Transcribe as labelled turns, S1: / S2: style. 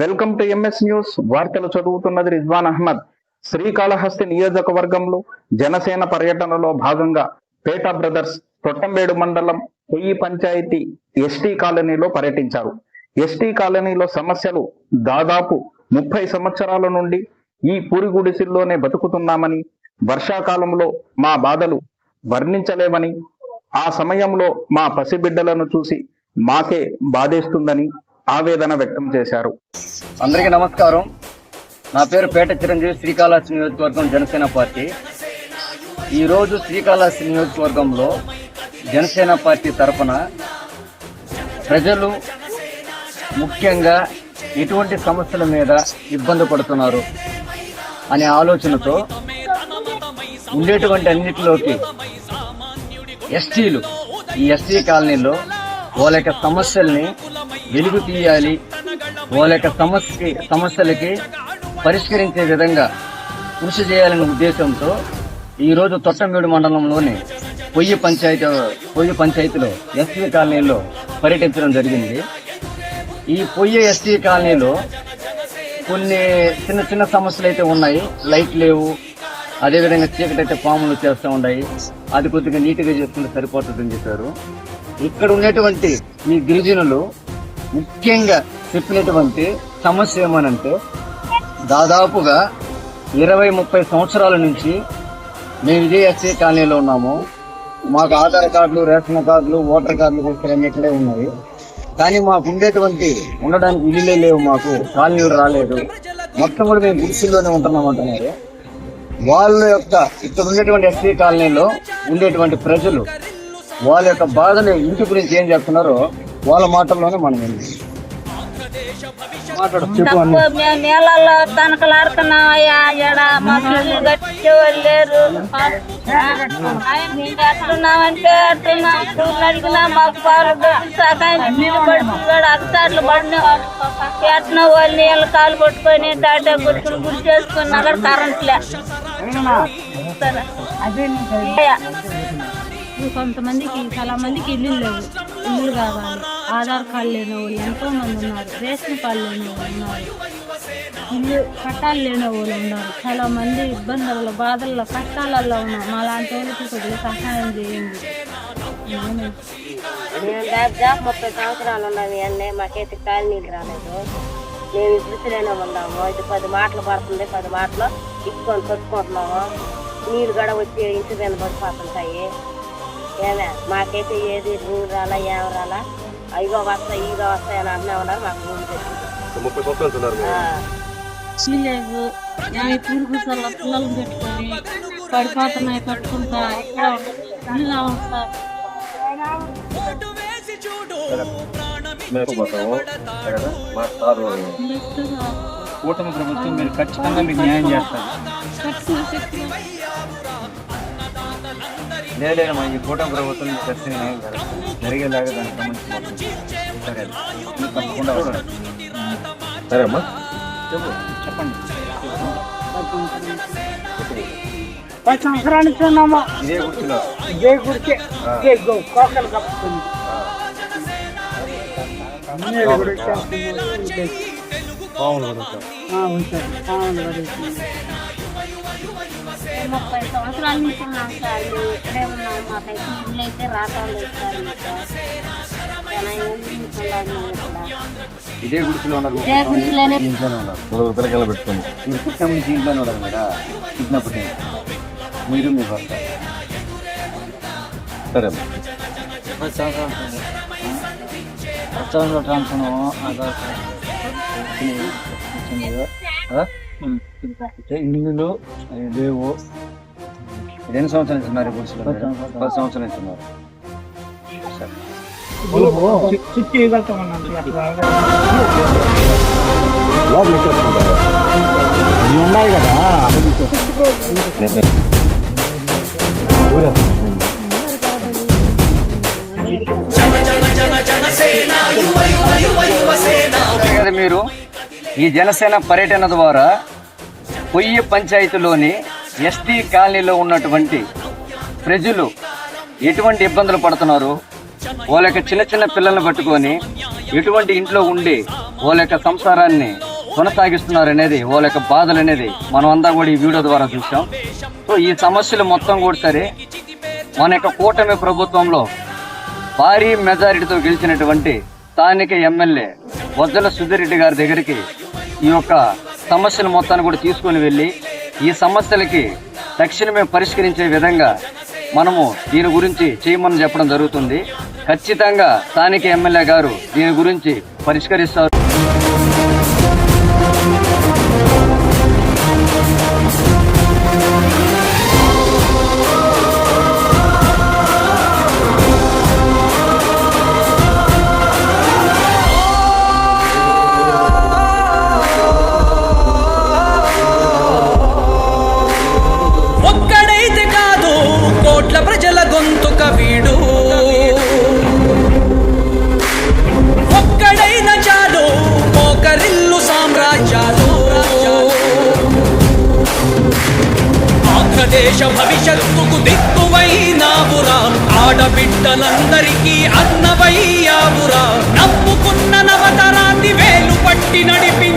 S1: Welcome to MS news. వార్తలు చదువుతున్నది రిజ్వాన్ అహ్మద్. శ్రీకాళహస్తి నియోజకవర్గంలో జనసేన పర్యటనలో భాగంగా పేట బ్రదర్స్ తొట్టంబేడు మండలం పొయ్యి పంచాయతీ ఎస్టీ కాలనీలో పర్యటించారు. ఎస్టీ కాలనీలో సమస్యలు దాదాపు ముప్పై సంవత్సరాల నుండి ఈ పూరి గుడిసిల్లోనే బతుకుతున్నామని వర్షాకాలంలో మా బాధలు వర్ణించలేమని ఆ సమయంలో మా పసిబిడ్డలను చూసి మాకే బాధేస్తుందని ఆవేదన వ్యక్తం చేశారు.
S2: అందరికీ నమస్కారం. నా పేరు పేట చిరంజీవి శ్రీకాళహస్తి నియోజకవర్గం జనసేన పార్టీ. ఈరోజు శ్రీకాళహస్తి నియోజకవర్గంలో జనసేన పార్టీ తరఫున ప్రజలు ముఖ్యంగా ఎటువంటి సమస్యల మీద ఇబ్బంది పడుతున్నారు అనే ఆలోచనతో ఉండేటువంటి అన్నిటిలోకి ఎస్టీలు ఈ ఎస్టీ కాలనీలో వాళ్ళ యొక్క సమస్యల్ని వెలుగు తీయాలి. వాళ్ళ యొక్క సమస్యకి సమస్యలకి పరిష్కరించే విధంగా కృషి చేయాలనే ఉద్దేశంతో ఈరోజు తొట్టమేడు మండలంలోని పొయ్యి పంచాయతీ పొయ్యి పంచాయతీలో ఎస్టీ కాలనీలో పర్యటించడం జరిగింది. ఈ పొయ్యి ఎస్టీ కాలనీలో కొన్ని చిన్న చిన్న సమస్యలు అయితే ఉన్నాయి. లైట్ లేవు. అదేవిధంగా చీకటి అయితే పాములు చేస్తూ ఉన్నాయి. అది కొద్దిగా నీట్గా చేసుకుంటే సరిపోతుందని చెప్పారు. ఇక్కడ ఉన్నటువంటి ఈ గిరిజనులు ముఖ్యంగా చెప్పినటువంటి సమస్య ఏమనంటే దాదాపుగా ఇరవై ముప్పై సంవత్సరాల నుంచి మేము ఇదే ఎస్సీ కాలనీలో ఉన్నాము. మాకు ఆధార్ కార్డులు రేషన్ కార్డులు ఓటర్ కార్డులు కూడా ఇక్కడే ఉన్నాయి. కానీ మాకు ఉండేటువంటి ఉండడానికి ఇల్లులే లేవు మాకు కాలనీలు రాలేదు. మొత్తం కూడా మేము గుడిసెల్లోనే ఉంటున్నాం అంటున్నారు. వాళ్ళ యొక్క ఇక్కడ ఉండేటువంటి ఎస్సీ కాలనీలో ఉండేటువంటి ప్రజలు వాళ్ళ యొక్క బాధలు ఇంటి గురించి ఏం చెప్తున్నారో వాళ్ళ మాటల్లోనే మనం
S3: అయ్యా ఎడ లేరు ఎట్లున్నామంటే స్కూల్ అడిగినా మాకు పాలు పడుతున్నాడు అక్కసార్లు పడిన ఎట్నో వాళ్ళు నీళ్ళు కాలు కొట్టుకొని టాటా గురి చేసుకున్నా కూడా కరెంట్ లే. సరే. అయ్యా.
S4: కొంతమందికి చాలా మందికి ఇల్లు లేవు. ఇల్లు కావాలి. ఆధార్ కార్డు లేని వాళ్ళు ఎంతో మంది ఉన్నారు. రేషన్ కార్డు లేని వాళ్ళు ఉన్నారు. ఇల్లు పట్టాలు లేని వాళ్ళు ఉన్నారు. చాలా మంది ఇబ్బందుల్లో బాధల్లో కష్టాలలో ఉన్నారు. మా లాంటి వాళ్ళకి కొద్దిగా సహాయం చేయండి.
S3: మేము దాదాపు ముప్పై సంవత్సరాలు ఉన్నది అన్నీ మాకైతే కాలు నీళ్ళు రాలేదు మేము దృష్టిలోనే ఉన్నాము ఇది పది మాటలు పడుతుంది పది మాటలు. ఇచ్చుకొని కొట్టుకుంటున్నాము నీళ్ళు కూడా వచ్చి ఇంటి మీద పడిపోతుంటాయి. ఏమే? మాకైతే ఏది నీళ్ళు రాలా ఏం రాలా? అయ్యో వస్తాయి ఇగో వస్తాయి అని అన్నా ఉన్నారు మాకు నీళ్ళు తెచ్చింది. ఆ.
S4: లేవు ఈ పురుగు సల్ల పిల్లలు పెట్టుకొని పడిపోతున్నాయి పట్టుకుంటా అవస్థ. లెక్కగా
S2: కూటమి ప్రభుత్వం మీరు ఖచ్చితంగా మీకు న్యాయం చేస్తారు. లేదమ్మా ఈ కూటమి ప్రభుత్వం ఖచ్చితంగా జరిగేలాగా దానికి సంబంధించి సరే తప్పకుండా అమ్మా. చెప్పు. చెప్పండి.
S5: పది ఉన్నాము
S2: ఇదే గుర్తులో.
S5: ఇదే గుడికే ఇదే గో- కోకలు.
S2: పావులు
S4: ముప్పై సంవత్సరాల నుంచి ఉన్నాం సార్ ఇక్కడే ఉన్నాం. మాకైతే ఇల్లు అయితే ఇక్కడ.
S2: ఇదే గుడిసెలో ఉన్నారు.
S4: ఇదే గుడిసెలోనే
S2: ఇంట్లోనే ఉన్నారు. నలుగురు పిల్లకాయలు పెట్టుకోండి మీరు పుట్టిన నుంచి ఇంట్లోనే ఉన్నారు కదా? పుట్టినప్పటి నుంచి. మీరు మీ భర్త. సరే అమ్మా.
S5: రక్తంలో ట్రాన్స్ఫర్ ఆధార్
S2: ఇల్లులు అవి లేవు ఎన్ని సంవత్సరాలు మీరు? పది సంవత్సరాలు ఉన్నాయి కదా మీరు ఈ జనసేన పర్యటన ద్వారా పొయ్యి పంచాయతీలోని ఎస్టీ కాలనీలో ఉన్నటువంటి ప్రజలు ఎటువంటి ఇబ్బందులు పడుతున్నారు? వాళ్ళ యొక్క చిన్న చిన్న పిల్లల్ని పట్టుకొని ఎటువంటి ఇంట్లో ఉండి వాళ్ళ యొక్క సంసారాన్ని కొనసాగిస్తున్నారు అనేది వాళ్ళ యొక్క బాధలు అనేది మనం అంతా కూడా ఈ వీడియో ద్వారా చూసాం సో ఈ సమస్యలు మొత్తం కూడా సరే మన యొక్క కూటమి ప్రభుత్వంలో భారీ మెజారిటీతో గెలిచినటువంటి స్థానిక ఎమ్మెల్యే వజ్జల సుధిరెడ్డి గారి దగ్గరికి ఈ యొక్క సమస్యలు మొత్తాన్ని కూడా తీసుకొని వెళ్ళి ఈ సమస్యలకి తక్షణమే పరిష్కరించే విధంగా మనము దీని గురించి చేయమని చెప్పడం జరుగుతుంది. ఖచ్చితంగా స్థానిక ఎమ్మెల్యే గారు దీని గురించి పరిష్కరిస్తారు.
S6: దేశ భవిష్యత్తుకు దిక్కువైనావురా. ఆడబిడ్డలందరికీ అన్నవయ్యావురా. నవ్వుకున్న నవతరాన్ని వేలు పట్టి నడిపి